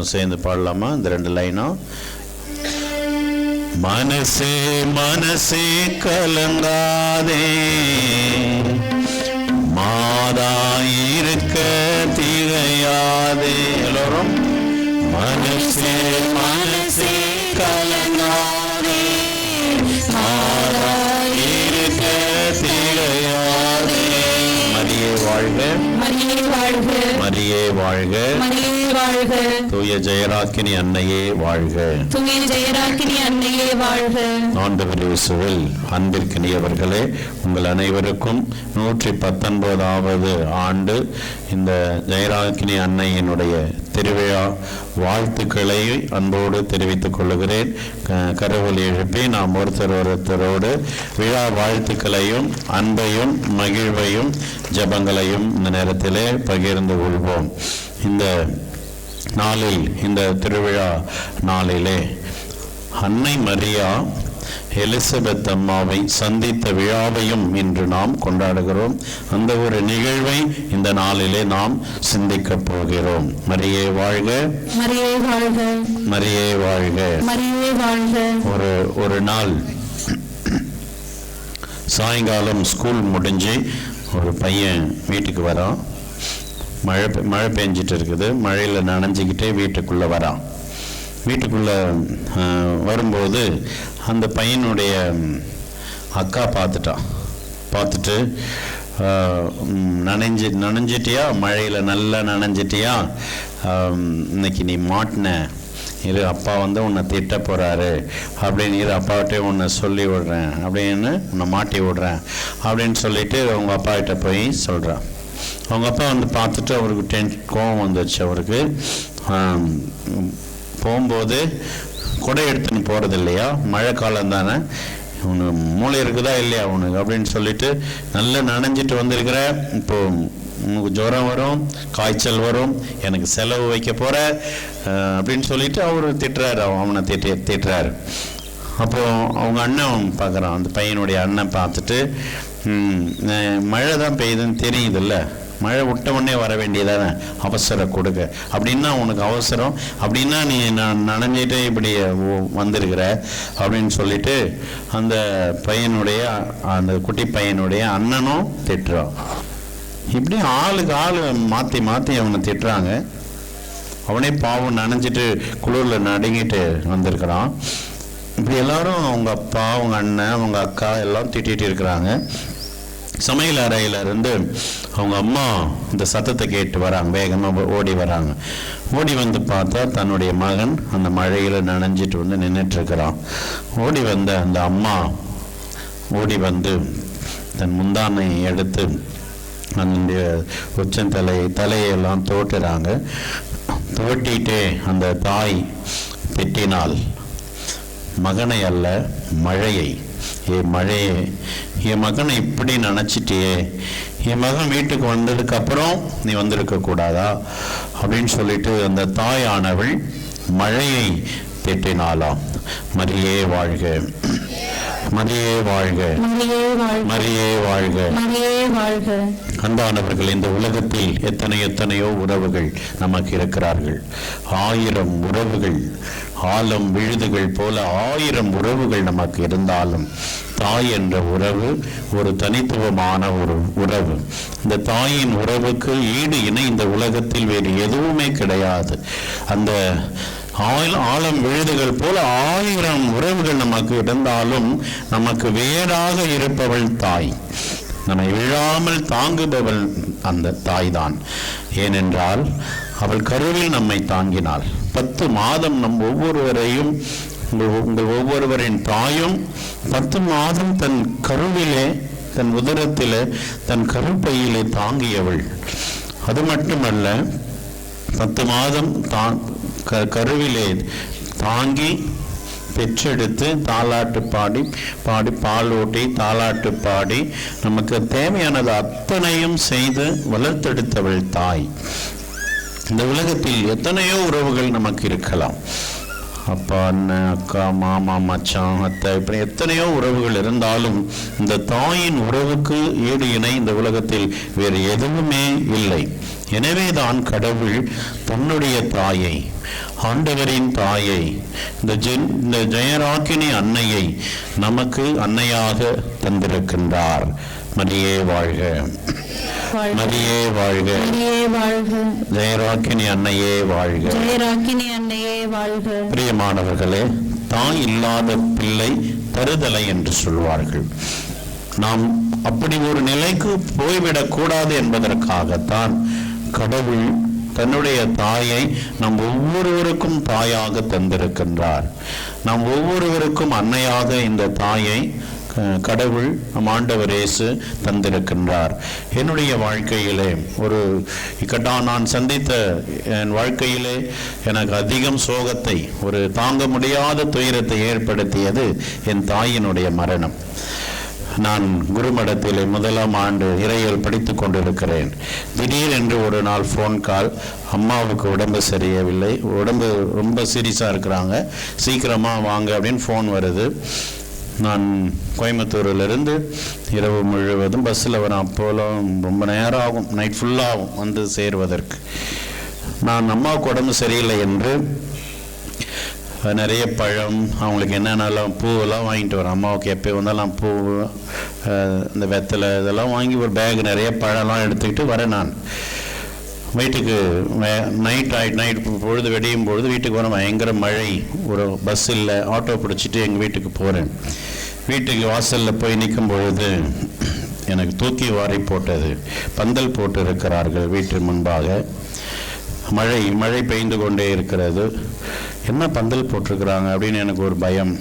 எல்லாரும் சேர்ந்து பாடலாமா? இந்த ரெண்டு லைனும் மனசே மனசே கலங்காதே. மாதா இருக்க திகையாதே. எல்லோரும்? மனசே மனசே கலங்காதே. மாதா இருக்க திகையாதே. மரியே வாழ்க. மரியே வாழ்க. மரியே வாழ்க. மரியே வாழ்க. தூய ஜெயராக்கினி அன்னையே வாழ்க. தூய ஜெயராக்கினி அன்னையே வாழ்க. ஆண்டவர் இயேசுவில் அன்பிற்கினியவர்களே உங்கள் அனைவருக்கும் நூற்றி பத்தொன்பதாவது ஆண்டு இந்த ஜெயராக்கினி அன்னையினுடைய திருவிழா வாழ்த்துக்களை அன்போடு தெரிவித்துக் கொள்கிறேன். க- கரவொலி எழுப்பி நாம் ஒருத்தர் ஒருத்தரோடு விழா வாழ்த்துக்களையும் அன்பையும் மகிழ்வையும் ஜெபங்களையும் இந்த நேரத்திலே பகிர்ந்து கொள்வோம். இந்த நாளில் இந்த திருவிழா நாளிலே அன்னை மரியா எலிசபெத் அம்மாவை சந்தித்த விழாவையும் இன்று நாம் கொண்டாடுகிறோம். அந்த ஒரு நிகழ்வை இந்த நாளிலே நாம் சிந்திக்கப் போகிறோம். மரியே வாழ்க. மரியே வாழ்க. மரியே வாழ்க. மரியே வாழ்க. ஒரு ஒரு நாள் சாயங்காலம் ஸ்கூல் முடிஞ்சு ஒரு பையன் வீட்டுக்கு வரான். மழை மழை பெஞ்சிட்டு இருக்குது. மழையில் நனைஞ்சிக்கிட்டே வீட்டுக்குள்ளே வரான். வீட்டுக்குள்ளே வரும்போது அந்த பையனுடைய அக்கா பார்த்துட்டான் பார்த்துட்டு நனைஞ்சு நனைஞ்சிட்டியா? மழையில் நல்லா நனைஞ்சிட்டியா? இன்னைக்கு நீ மாட்டின. இரு அப்பா வந்து உன்னை திட்ட போகிறாரு அப்படின்னு இரு அப்பாகிட்டே உன்னை சொல்லி விடுறேன். அப்படின்னு உன்னை மாட்டி விடுறேன். அப்படின்னு சொல்லிட்டு அவங்க அப்பா கிட்ட போய் சொல்கிறான் அவங்க அப்பா வந்து பார்த்துட்டு அவருக்கு டென் கோவம் வந்துச்சு அவருக்கு. போகும்போது கொடை எடுத்துன்னு போகிறது இல்லையா மழை காலம் தானே. உனக்கு மூளை இருக்குதா இல்லையா உனக்கு? அப்படின்னு சொல்லிட்டு நல்லா நனைஞ்சிட்டு வந்திருக்கிற இப்போ உனக்கு ஜுரம் வரும் காய்ச்சல் வரும் எனக்கு செலவு வைக்க போகிற அப்படின்னு சொல்லிட்டு அவர் திட்டுறாரு. அவன் அவனை திட்டு திட்டுறாரு. அப்போ அவங்க அண்ணன் பார்க்குறான் அந்த பையனுடைய அண்ணன் பார்த்துட்டு மழை தான் பெய்யுதுன்னு தெரியுதுல்ல. மழை விட்ட உடனே வர வேண்டியதானே அவசரம் கொடுக்க. அப்படின்னா உனக்கு அவசரம். அப்படின்னா நீ நான் நனைஞ்சிட்டே இப்படி வந்திருக்கிற அப்படின்னு சொல்லிட்டு அந்த பையனுடைய அந்த குட்டி பையனுடைய அண்ணனும் திட்டுறான். இப்படி ஆளுக்கு ஆள் மாற்றி மாற்றி அவனை திட்டுறாங்க. அவனே பாவம் நனைஞ்சிட்டு குளிரில் நடுங்கிட்டு வந்திருக்கிறான். இப்படி எல்லாரும் அவங்க அப்பா அவங்க அண்ணன் அவங்க அக்கா எல்லாம் திட்டிட்டு இருக்கிறாங்க. சமையல் அறையில் இருந்து அவங்க அம்மா இந்த சத்தத்தை கேட்டு வராங்க வேகமாக ஓடி வராங்க. ஓடி வந்து பார்த்தா தன்னுடைய மகன் அந்த மழையில் நனைஞ்சிட்டு வந்து நின்றுட்டுருக்கிறான் ஓடி வந்த அந்த அம்மா ஓடி வந்து தன் முந்தானை எடுத்து அந்த உச்சந்தலையை தலையெல்லாம் தோட்டுறாங்க. தோட்டிட்டு அந்த தாய் திட்டினால் மகனை அல்ல மழையை ஏ மழையே என் மகனை இப்படி நினச்சிட்டியே என் மகன் வீட்டுக்கு வந்ததுக்கப்புறம் நீ வந்திருக்க கூடாதா அப்படின்னு சொல்லிட்டு அந்த தாயானவள் மழையை திட்டினாளாம் மரியே வாழ்க. மரியே வாழ்க. மரியே வாழ்க. மரியே வாழ்க. மரியே வாழ்க. அன்பானவர்கள் இந்த உலகத்தில் எத்தனை எத்தனையோ உறவுகள் நமக்கு இருக்கிறார்கள். ஆயிரம் உறவுகள் ஆலம் விழுதுகள் போல ஆயிரம் உறவுகள் நமக்கு இருந்தாலும் தாய் என்ற உறவு ஒரு தனித்துவமான ஒரு உறவு. இந்த தாயின் உறவுக்கு ஈடு இணை இந்த உலகத்தில் வேறு எதுவுமே கிடையாது. அந்த ஆழம் விழுதுகள் போல ஆயிரம் உறவுகள் நமக்கு இருந்தாலும் நமக்கு வேறாக இருப்பவள் தாய். நம்மை விழாமல் தாங்குபவள் அந்த தாய்தான். ஏனென்றால் அவள் கருவில் நம்மை தாங்கினாள். பத்து மாதம் நம் ஒவ்வொருவரையும் உங்கள் உங்கள் ஒவ்வொருவரின் தாயும் பத்து மாதம் தன் கருவிலே தன் உதரத்திலே தன் கருப்பையிலே தாங்கியவள். அது மட்டுமல்ல பத்து மாதம் தான் க கருவிலே தாங்கி பெற்றெடுத்து தாலாட்டு பாடி பாடி பால் ஊட்டி தாலாட்டு பாடி நமக்கு தேவையானது அத்தனையும் செய்து வளர்த்தெடுத்தவள் தாய். இந்த உலகத்தில் எத்தனையோ உறவுகள் நமக்கு இருக்கலாம். அப்பா அண்ணன் அக்கா மாமா மச்சான் அத்தை இப்படி எத்தனையோ உறவுகள் இருந்தாலும் இந்த தாயின் உறவுக்கு ஈடு இணை இந்த உலகத்தில் வேறு எதுவுமே இல்லை. எனவே தான் கடவுள் தன்னுடைய தாயை ஆண்டவரின் தாயை இந்த ஜென் இந்த ஜெயராக்கினி அன்னையை நமக்கு அன்னையாக தந்திருக்கின்றார். மரியே வாழ்க. மரியே வாழ்க. வாழ்க. ஜெயராக்கினி அன்னையே வாழ்க. ஜெயராக்கினி அன்னையே வாழ்க. பிரியமானவர்களே தாய் இல்லாத பிள்ளை தருதலை என்று சொல்வார்கள். நாம் அப்படி ஒரு நிலைக்கு போய்விடக் கூடாது என்பதற்காகத்தான் கடவுள் தன்னுடைய தாயை நம் ஒவ்வொருவருக்கும் தாயாக தந்திருக்கின்றார். நாம் ஒவ்வொருவருக்கும் அன்னையாக இந்த தாயை கடவுள் நம் ஆண்டவர் இயேசு தந்திருக்கின்றார். என்னுடைய வாழ்க்கையிலே ஒரு இக்கட்டான் நான் சந்தித்த என் வாழ்க்கையிலே எனக்கு அதிகம் சோகத்தை ஒரு தாங்க முடியாத துயரத்தை ஏற்படுத்தியது என் தாயினுடைய மரணம். நான் குருமடத்திலே முதலாம் ஆண்டு இறையல் படித்துக் கொண்டிருக்கிறேன். திடீரென்று ஒரு நாள் ஃபோன் கால் அம்மாவுக்கு உடம்பு சரியவில்லை உடம்பு ரொம்ப சீரியஸாக இருக்கிறாங்க சீக்கிரமாக வாங்க அப்படின்னு ஃபோன் வருது. நான் கோயம்புத்தூரிலிருந்து இரவு முழுவதும் பஸ்ஸில் வரேன் அப்போலாம் ரொம்ப நேரம் ஆகும் நைட் ஃபுல்லாகும் வந்து சேருவதற்கு. நான் அம்மாவுக்கு உடம்பு சரியில்லை என்று நிறைய பழம் அவங்களுக்கு என்னென்னலாம் பூவெல்லாம் வாங்கிட்டு வரேன். அம்மாவுக்கு எப்போ வந்தாலும் பூ இந்த வெத்தலை இதெல்லாம் வாங்கி ஒரு பேக் நிறைய பழம்லாம் எடுத்துக்கிட்டு வரேன் நான். வீட்டுக்கு நைட் ஆகி நைட் பொழுது வெடியும் பொழுது வீட்டுக்கு வர பயங்கர மழை. ஒரு பஸ் இல்லை ஆட்டோ பிடிச்சிட்டு எங்கள் வீட்டுக்கு போகிறேன் வீட்டுக்கு வாசலில் போய் நிற்கும் பொழுது எனக்கு தூக்கி வாரி போட்டது. பந்தல் போட்டு இருக்கிறார்கள் வீட்டு முன்பாக. மழை மழை பெய்ந்து கொண்டே இருக்கிறது. என்ன பந்தல் போட்டிருக்கிறாங்க? அப்படின்னு எனக்கு ஒரு பயம்.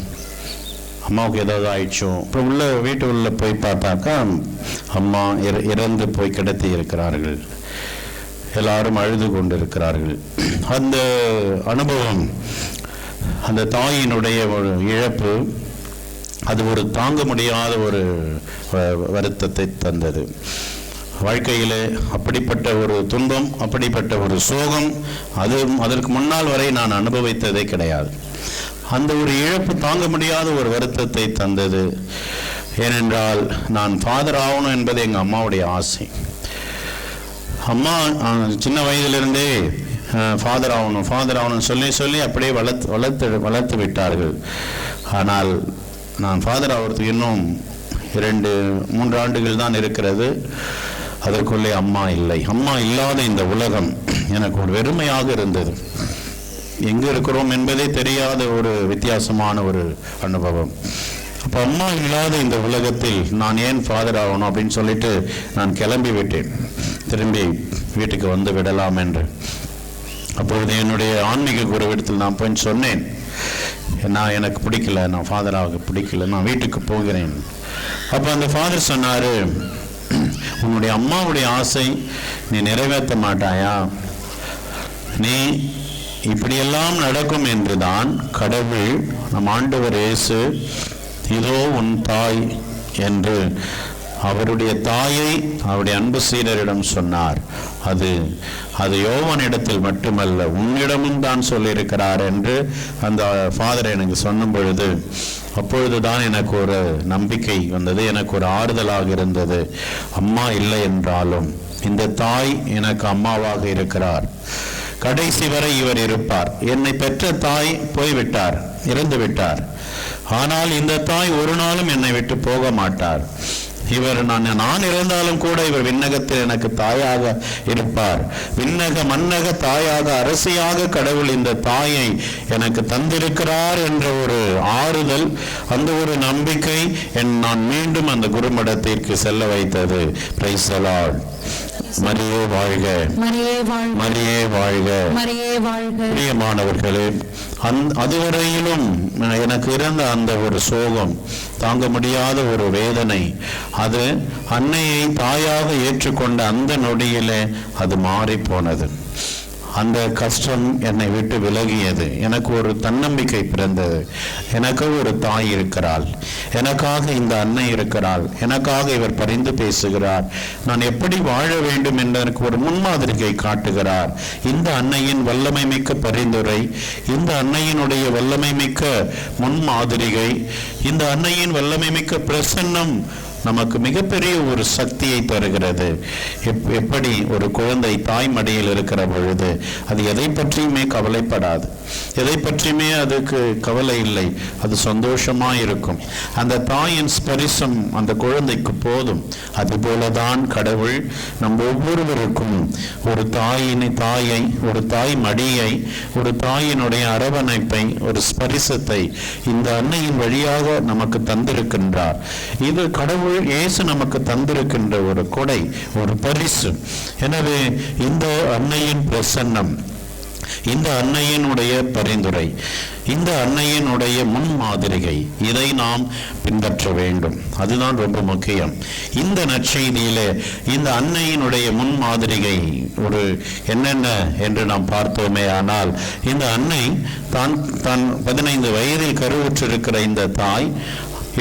அம்மாவுக்கு ஏதாவது ஆயிடுச்சோம் அப்புறம் உள்ள வீட்டு உள்ள போய் பார்த்தாக்கா அம்மா இற- இறந்து போய் கிடத்தி இருக்கிறார்கள். எல்லாரும் அழுது கொண்டிருக்கிறார்கள். அந்த அனுபவம் அந்த தாயினுடைய ஒரு இழப்பு அது ஒரு தாங்க முடியாத ஒரு வ- வருத்தத்தை தந்தது. வாழ்க்கையிலே அப்படிப்பட்ட ஒரு துன்பம் அப்படிப்பட்ட ஒரு சோகம் அது அதற்கு முன்னால் வரை நான் அனுபவித்ததே கிடையாது. அந்த ஒரு இழப்பு தாங்க முடியாத ஒரு வருத்தத்தை தந்தது. ஏனென்றால் நான் ஃபாதர் ஆகணும் என்பது எங்கள் அம்மாவுடைய ஆசை. அம்மா சின்ன வயதிலிருந்தே ஃபாதர் ஆகணும் ஃபாதர் ஆகணும் சொல்லி சொல்லி அப்படியே வளர்த்து வளர்த்து வளர்த்து விட்டார்கள். ஆனால் நான் ஃபாதர் ஆகிறதுக்கு இன்னும் இரண்டு மூன்று ஆண்டுகள் தான் இருக்கிறது. அதற்குள்ளே அம்மா இல்லை. அம்மா இல்லாத இந்த உலகம் எனக்கு ஒரு வெறுமையாக இருந்தது. எங்கே இருக்கிறோம் என்பதே தெரியாத ஒரு வித்தியாசமான ஒரு அனுபவம். அப்போ அம்மா இல்லாத இந்த உலகத்தில் நான் ஏன் ஃபாதர் ஆகணும் அப்படின்னு சொல்லிட்டு நான் கிளம்பி விட்டேன் திரும்பி வீட்டுக்கு வந்து விடலாம் என்று. அப்பொழுது என்னுடைய ஆன்மீக குருவிடத்தில் நான் போய் சொன்னேன் நான் எனக்கு பிடிக்கல நான் ஃபாதராக பிடிக்கல நான் வீட்டுக்கு போகிறேன். அப்போ அந்த ஃபாதர் சொன்னார் உன்னுடைய அம்மாவுடைய ஆசை நீ நிறைவேற்ற மாட்டாயா? நீ இப்படியெல்லாம் நடக்கும் என்றுதான் கடவுள் நம் ஆண்டவர் இயேசு இதோ உன் தாய் என்று அவருடைய தாயை அவருடைய அன்பு சீரரிடம் சொன்னார். அது அது யோவனிடத்தில் மட்டுமல்ல உன்னிடமும் தான் சொல்லியிருக்கிறார் என்று அந்த ஃபாதர் எனக்கு சொன்னும் பொழுது அப்பொழுதுதான் எனக்கு ஒரு நம்பிக்கை வந்தது எனக்கு ஒரு ஆறுதலாக இருந்தது. அம்மா இல்லை என்றாலும் இந்த தாய் எனக்கு அம்மாவாக இருக்கிறார். கடைசி வரை இவர் இருப்பார். என்னை பெற்ற தாய் போய்விட்டார் இறந்து விட்டார் ஆனால் இந்த தாய் ஒரு நாளும் என்னை விட்டு போக மாட்டார். இவர் நான் நான் இருந்தாலும் கூட இவர் விண்ணகத்தில் எனக்கு தாயாக இருப்பார். விண்ணக மன்னக தாயாக அரசியாக கடவுள் இந்த தாயை எனக்கு தந்திருக்கிறார் என்ற ஒரு ஆறுதல் அந்த ஒரு நம்பிக்கை என் நான் மீண்டும் அந்த குருமடத்திற்கு செல்ல வைத்தது. பிரைசலால் மரியே வாழ்க. மரியே வாழ்க. மரியே வாழ்க. மரியே வாழ்க. பிரியமானவர்களே அந் அதுவரையிலும் எனக்கு இருந்த அந்த ஒரு சோகம் தாங்க முடியாத ஒரு வேதனை அது அன்னையை தாயாக ஏற்றுக்கொண்ட அந்த நொடியிலே அது மாறி போனது அந்த கஷ்டம் என்னை விட்டு விலகியது. எனக்கு ஒரு தன்னம்பிக்கை பிறந்தது. எனக்கு ஒரு தாய் இருக்கிறாள். எனக்காக இந்த அன்னை இருக்கிறாள். எனக்காக இவர் பரிந்து பேசுகிறார். நான் எப்படி வாழ வேண்டும் என்பதற்கு ஒரு முன்மாதிரியை காட்டுகிறார். இந்த அன்னையின் வல்லமை மிக்க பரிந்துரை இந்த அன்னையினுடைய வல்லமை மிக்க முன்மாதிரிகை இந்த அன்னையின் வல்லமை மிக்க பிரசன்னம் நமக்கு மிகப்பெரிய ஒரு சக்தியை தருகிறது. எப்- எப்படி ஒரு குழந்தை தாய் மடியில் இருக்கிற பொழுது அது எதை பற்றியுமே கவலைப்படாது. எதை பற்றியுமே அதுக்கு கவலை இல்லை. அது சந்தோஷமா இருக்கும். அந்த தாயின் ஸ்பரிசம் அந்த குழந்தைக்கு போதும். அதுபோலதான் கடவுள் நம் ஒவ்வொருவருக்கும் ஒரு தாயினை தாயை ஒரு தாய் மடியை ஒரு தாயினுடைய அரவணைப்பை ஒரு ஸ்பரிசத்தை இந்த அன்னையின் வழியாக நமக்கு தந்திருக்கின்றார். இது கடவுள் இயேசு நமக்கு தந்திருக்கின்ற ஒரு கொடை ஒரு பரிசு. எனவே இந்த அன்னையின் பிரசன்னம் இந்த அன்னையினுடைய பரிந்துரை இந்த அன்னையினுடைய முன்மாதிரிகை இதை நாம் பின்பற்ற வேண்டும். அதுதான் ரொம்ப முக்கியம். இந்த நற்செய்தியிலே இந்த அன்னையினுடைய முன்மாதிரிகை ஒரு என்னென்ன என்று நாம் பார்த்தோமே ஆனால் இந்த அன்னை தான் தான் பதினைந்து வயதில் கருவுற்றிருக்கிற இந்த தாய்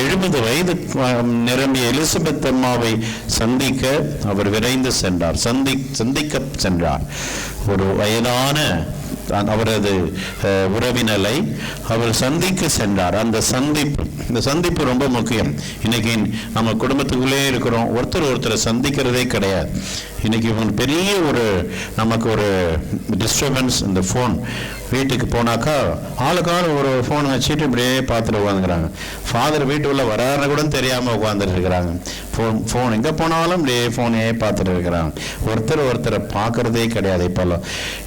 எழுபது வயது நிரம்பிய எலிசபெத் அம்மாவை சந்திக்க அவர் விரைந்து சென்றார். சந்தி சந்திக்க சென்றார். ஒரு வயதான அவரது உறவினலை அவர் சந்திக்க சென்றார். அந்த சந்திப்பு இந்த சந்திப்பு ரொம்ப முக்கியம். இன்னைக்கு நம்ம குடும்பத்துக்குள்ளே இருக்கிறோம். ஒருத்தர் ஒருத்தரை சந்திக்கிறதே கிடையாது. இன்னைக்கு இவங்க பெரிய ஒரு நமக்கு ஒரு டிஸ்டர்பன்ஸ் இந்த ஃபோன் வீட்டுக்கு போனாக்கா ஆளுக்கான ஒரு ஃபோனை வச்சுட்டு இப்படியே பார்த்துட்டு உட்காந்துக்கிறாங்க. ஃபாதர் வீட்டுக்குள்ள வராருன்னு கூட தெரியாமல் உட்காந்துட்டு இருக்கிறாங்க. ஃபோன் ஃபோன் எங்கே போனாலும் டே ஃபோனையே பார்த்துட்டு இருக்கிறாங்க ஒருத்தர் ஒருத்தரை பார்க்கறதே கிடையாது இப்போல்லாம்.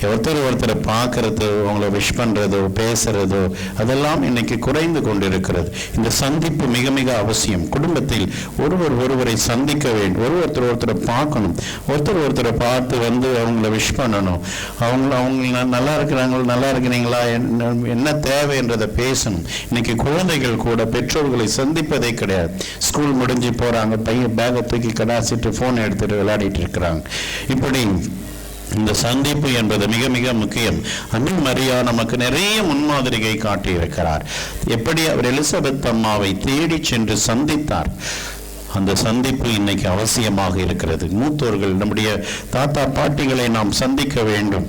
ஒருத்தர் ஒருத்தரை பார்க்கறது அவங்கள விஷ் பண்ணுறதோ பேசுறதோ அதெல்லாம் இன்னைக்கு குறைந்து கொண்டு இருக்கிறது இந்த சந்திப்பு மிக மிக அவசியம். குடும்பத்தில் ஒருவர் ஒருவரை சந்திக்க வேண்டும் ஒரு ஒருத்தர் ஒருத்தரை பார்க்கணும். ஒருத்தர் ஒருத்தரை பார்த்து வந்து அவங்கள விஷ் பண்ணணும். அவங்க அவங்க நல்லா இருக்கிறாங்க நல்லா இருக்கிறீங்களா என்ன என்ன தேவைன்றதை பேசணும். இன்னைக்கு குழந்தைகள் கூட பெற்றோர்களை சந்திப்பதே கிடையாது. ஸ்கூல் முடிஞ்சு போகிறாங்க பையன் பேக்கை தூக்கி கடாசிட்டு ஃபோனை எடுத்துட்டு விளையாடிட்டு இருக்கிறாங்க. இப்படி இந்த சந்திப்பு என்பது மிக மிக முக்கியம். அன்னை மரியா நமக்கு நிறைய முன்மாதிரியை காட்டியிருக்கிறார். எப்படி அவர் எலிசபெத் அம்மாவை தேடி சென்று சந்தித்தார்? அந்த சந்திப்பு இன்னைக்கு அவசியமாக இருக்கிறது. மூத்தோர்கள் நம்முடைய தாத்தா பாட்டிகளை நாம் சந்திக்க வேண்டும்.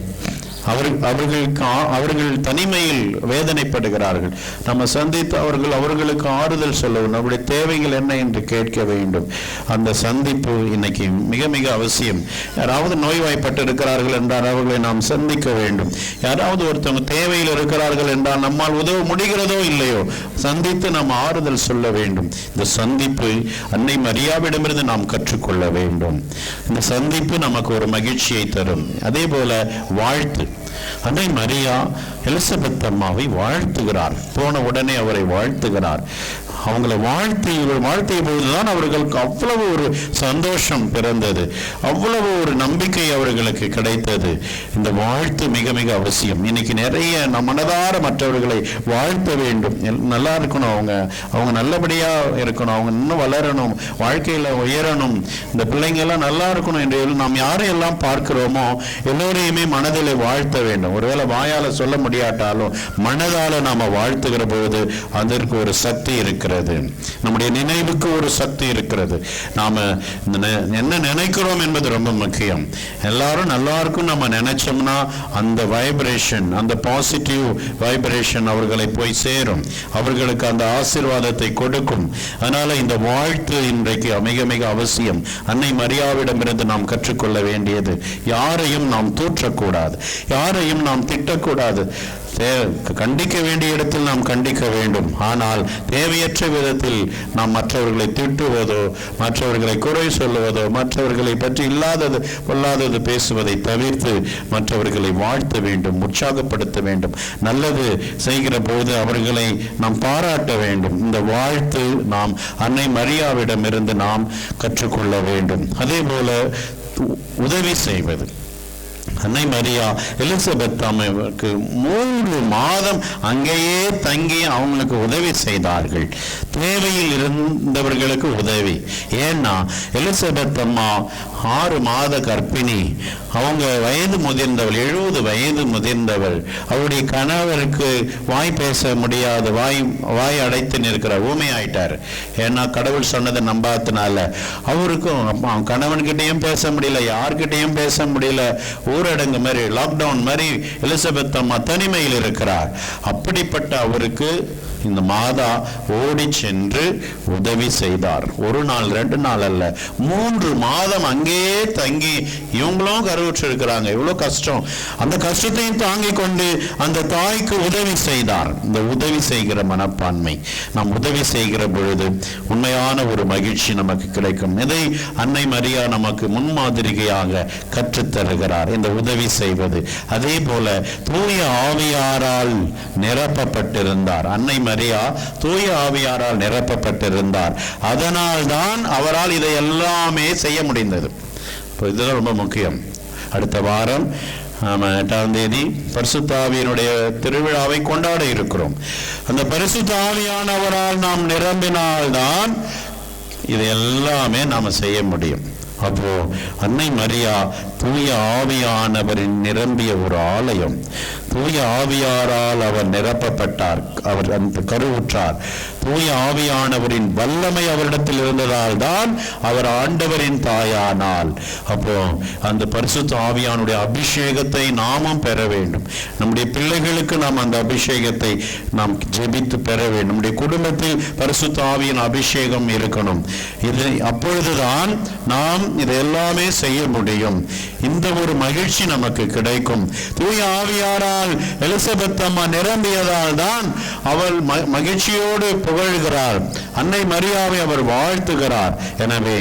அவர் அவர்களுக்கு அவர்கள் தனிமையில் வேதனைப்படுகிறார்கள். நம்ம சந்தித்து அவர்கள் அவர்களுக்கு ஆறுதல் சொல்லவும் நம்முடைய தேவைகள் என்ன என்று கேட்க வேண்டும். அந்த சந்திப்பு இன்னைக்கு மிக மிக அவசியம். யாராவது நோய்வாய்ப்பட்டு இருக்கிறார்கள் என்றால் அவர்களை நாம் சந்திக்க வேண்டும். யாராவது ஒருத்தவங்க தேவையில் இருக்கிறார்கள் என்றால் நம்மால் உதவ முடிகிறதோ இல்லையோ சந்தித்து நாம் ஆறுதல் சொல்ல வேண்டும். இந்த சந்திப்பு அன்னை மரியாவிடமிருந்து நாம் கற்றுக்கொள்ள வேண்டும். இந்த சந்திப்பு நமக்கு ஒரு மகிழ்ச்சியை தரும். அதே போல வாழ்த்து. அன்னை மரியா எலிசபெத் அம்மாவை வாழ்த்துகிறார். போன உடனே அவரை வாழ்த்துகிறார். அவங்களை வாழ்த்தி வாழ்த்திய பொழுதுதான் அவர்களுக்கு அவ்வளவு ஒரு சந்தோஷம் பிறந்தது. அவ்வளவு ஒரு நம்பிக்கை அவர்களுக்கு கிடைத்தது. இந்த வாழ்த்து மிக மிக அவசியம். இன்னைக்கு நிறைய நம் மனதார மற்றவர்களை வாழ்த்த வேண்டும். எல்- நல்லா இருக்கணும் அவங்க. அவங்க நல்லபடியா இருக்கணும். அவங்க இன்னும் வளரணும். வாழ்க்கையில உயரணும். இந்த பிள்ளைங்க எல்லாம் நல்லா இருக்கணும் என்று நாம் யாரையெல்லாம் பார்க்கிறோமோ எல்லோரையுமே மனதில் வாழ்த்த வேண்டும். ஒருவேளை வாயால சொல்ல முடியாட்டாலும் மனதால நாம வாழ்த்துகிற பொழுது அதற்கு ஒரு சக்தி இருக்கிறது. இருக்கிறது. நம்முடைய நினைவுக்கு ஒரு சக்தி இருக்கிறது. நாம் என்ன நினைக்கிறோம் என்பது ரொம்ப முக்கியம். எல்லாரும் நல்லா இருக்கும் நம்ம நினைச்சோம்னா அந்த வைப்ரேஷன் அந்த பாசிட்டிவ் வைப்ரேஷன் அவர்களை போய் சேரும். அவர்களுக்கு அந்த ஆசீர்வாதத்தை கொடுக்கும். அதனால இந்த வாழ்த்து இன்றைக்கு மிக மிக அவசியம். அன்னை மரியாவிடமிருந்து நாம் கற்றுக்கொள்ள வேண்டியது. யாரையும் நாம் தூற்றக்கூடாது. யாரையும் நாம் திட்டக்கூடாது. கண்டிக்க வேண்டிய இடத்தில் நாம் கண்டிக்க வேண்டும். ஆனால் தேவையற்ற விதத்தில் நாம் மற்றவர்களை திட்டுவதோ மற்றவர்களை குறை சொல்லுவதோ மற்றவர்களை பற்றி இல்லாதது பொல்லாதது பேசுவதை தவிர்த்து மற்றவர்களை வாழ்த்த வேண்டும் உற்சாகப்படுத்த வேண்டும். நல்லது செய்கிற போது அவர்களை நாம் பாராட்ட வேண்டும். இந்த வாழ்த்து நாம் அன்னை மரியாவிடமிருந்து நாம் கற்றுக்கொள்ள வேண்டும். அதே போல உ- உதவி செய்வது. அன்னை மரியா எலிசபெத் அம்மைக்கு மூன்று மாதம் அங்கேயே தங்கி அவங்களுக்கு உதவி செய்தார்கள். தேவையில் இருந்தவர்களுக்கு உதவி. ஏன்னா எலிசபெத் அம்மா ஆறு மாத கர்ப்பிணி. அவங்க வயது முதிர்ந்தவள் எழுபது வயது முதிர்ந்தவள். அவருடைய கணவருக்கு வாய் பேச முடியாது வாய் வாய் அடைத்து நிற்கிறார் ஊமை ஆயிட்டார் ஏன்னா கடவுள் சொன்னதை நம்பாததுனால அவருக்கும் அப்ப கணவன்கிட்டயும் பேச முடியல யார்கிட்டையும் பேச முடியல. ஊரடங்கு மாதிரி லாக்டவுன் மாதிரி எலிசபெத் அம்மா தனிமையில் இருக்கிறார். அப்படிப்பட்ட அவருக்கு இந்த மாதா ஓடி சென்று உதவி செய்தார். ஒரு நாள் ரெண்டு நாள் அல்ல. மூன்று மாதம் அங்கேயே தங்கி இவங்களும் கருவுற்று இருக்கிறாங்க கஷ்டம். அந்த கஷ்டத்தையும் தாங்கிக் கொண்டு அந்த தாய்க்கு உதவி செய்தார். இந்த உதவி செய்கிற மனப்பான்மை. நாம் உதவி செய்கிற பொழுது உண்மையான ஒரு மகிழ்ச்சி நமக்கு கிடைக்கும். இதை அன்னை மரியா நமக்கு முன்மாதிரிகையாக கற்றுத் தருகிறார் இந்த உதவி செய்வது. அதே போல தூய ஆவியாரால் நிரப்பப்பட்டிருந்தார். அன்னை மரியா தூய ஆவியாரால் நிரப்பப்பட்டிருந்தார். அதனால் தான் அவரால் இதை எல்லாமே செய்ய முடிந்தது. இப்போ இதுதான் ரொம்ப முக்கியம். அடுத்த வாரம் நாம் எட்டாம் தேதி பரிசுத்தாவியனுடைய திருவிழாவை கொண்டாட இருக்கிறோம். அந்த பரிசுத்தாவியானவரால் நாம் நிரம்பினால்தான் இது எல்லாமே நாம செய்ய முடியும். அப்போ அன்னை மரியா தூய ஆவியானவரின் நிரம்பிய ஒரு ஆலயம். தூய ஆவியாரால் அவர் நிரப்பப்பட்டார். அவர் அந்த கருவுற்றார். தூய ஆவியானவரின் வல்லமை அவரிடத்தில் இருந்ததால் தான் அவர் ஆண்டவரின் தாயானால். அப்போ அந்த பரிசுத்த ஆவியானுடைய அபிஷேகத்தை நாமும் பெற வேண்டும். நம்முடைய பிள்ளைகளுக்கு நாம் அந்த அபிஷேகத்தை நாம் ஜெபித்து பெற வேண்டும். நம்முடைய குடும்பத்தில் பரிசுத்த ஆவியின் அபிஷேகம் இருக்கணும். இது அப்பொழுதுதான் நாம் இது எல்லாமே செய்ய முடியும். இந்த ஒரு மகிழ்ச்சி நமக்கு கிடைக்கும். தூய ஆவியாரால் எலிசபெத் அம்மா நிரம்பியதால் தான் அவள் மகிழ்ச்சியோடு புகழ்கிறார் அன்னை மரியாவை அவர் வாழ்த்துகிறார். எனவே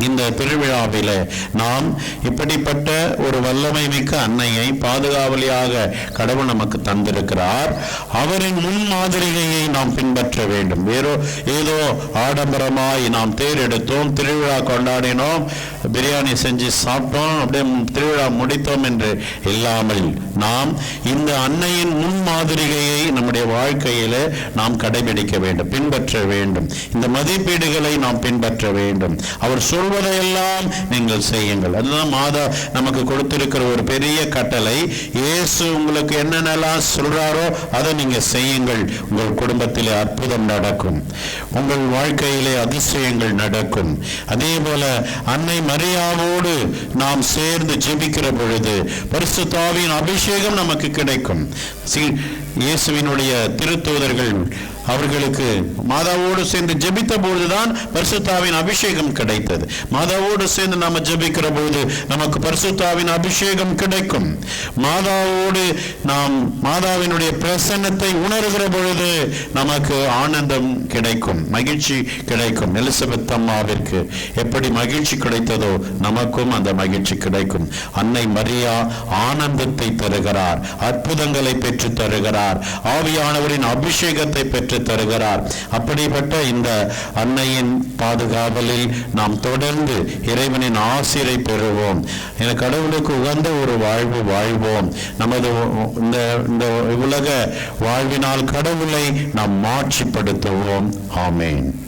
இந்த திருவிழாவில் நாம் இப்படிப்பட்ட ஒரு வல்லமை மிக்க அன்னையை பாதுகாவலியாக கடவுள் நமக்கு தந்திருக்கிறார். அவரின் முன்மாதிரியை நாம் பின்பற்ற வேண்டும். வேறோ ஏதோ ஆடம்பரமாய் நாம் தேர் எடுத்தோம் திருவிழா கொண்டாடினோம் பிரியாணி செஞ்சு சாப்பிட்டோம் அப்படியே திருவிழா முடித்தோம் என்று இல்லாமல் நாம் இந்த அன்னையின் முன்மாதிரிகையை நம்முடைய வாழ்க்கையில நாம் கடைபிடிக்க வேண்டும் பின்பற்ற வேண்டும். இந்த மதிப்பீடுகளை நாம் பின்பற்ற வேண்டும். அவர் சொல்வதையெல்லாம் நீங்கள் செய்யுங்கள். அதுதான் மாதா நமக்கு கொடுத்திருக்கிற ஒரு பெரிய கட்டளை. இயேசு உங்களுக்கு என்னென்னலாம் சொல்றாரோ அதை நீங்க செய்யுங்கள். உங்கள் குடும்பத்திலே அற்புதம் நடக்கும். உங்கள் வாழ்க்கையிலே அதிசயங்கள் நடக்கும். அதே போல அன்னை மரியாவோடு நாம் சேர்ந்து ஜெபிக்கிற பொழுது பரிசுத்தாவின் அபிஷேகம் நமக்கு கிடைக்கும். இயேசுவினுடைய திருத்தூதர்கள் அவர்களுக்கு மாதாவோடு சேர்ந்து ஜெபித்த பொழுதுதான் பரிசுத்தாவின் அபிஷேகம் கிடைத்தது. மாதாவோடு சேர்ந்து நாம ஜெபிக்கிற பொழுது நமக்கு பரிசுத்தாவின் அபிஷேகம் கிடைக்கும். மாதாவோடு நாம் மாதாவினுடைய பிரசன்னத்தை உணர்கிற பொழுது நமக்கு ஆனந்தம் கிடைக்கும் மகிழ்ச்சி கிடைக்கும். எலிசபெத் அம்மாவிற்கு எப்படி மகிழ்ச்சி கிடைத்ததோ நமக்கும் அந்த மகிழ்ச்சி கிடைக்கும். அன்னை மரியா ஆனந்தத்தை தருகிறார் அற்புதங்களை பெற்று தருகிறார். ஆவியானவரின் அபிஷேகத்தை பெற்று தருகிறார். அப்படிப்பட்ட இந்த அன்னையின் பாதுகாவலில் நாம் தொடர்ந்து இறைவனின் ஆசிரை பெறுவோம். என கடவுளுக்கு உகந்த ஒரு வாழ்வு வாழ்வோம். நமது இந்த இந்த உலக வாழ்வினால் கடவுளை நாம் மாட்சிப்படுத்துவோம். ஆமேன்.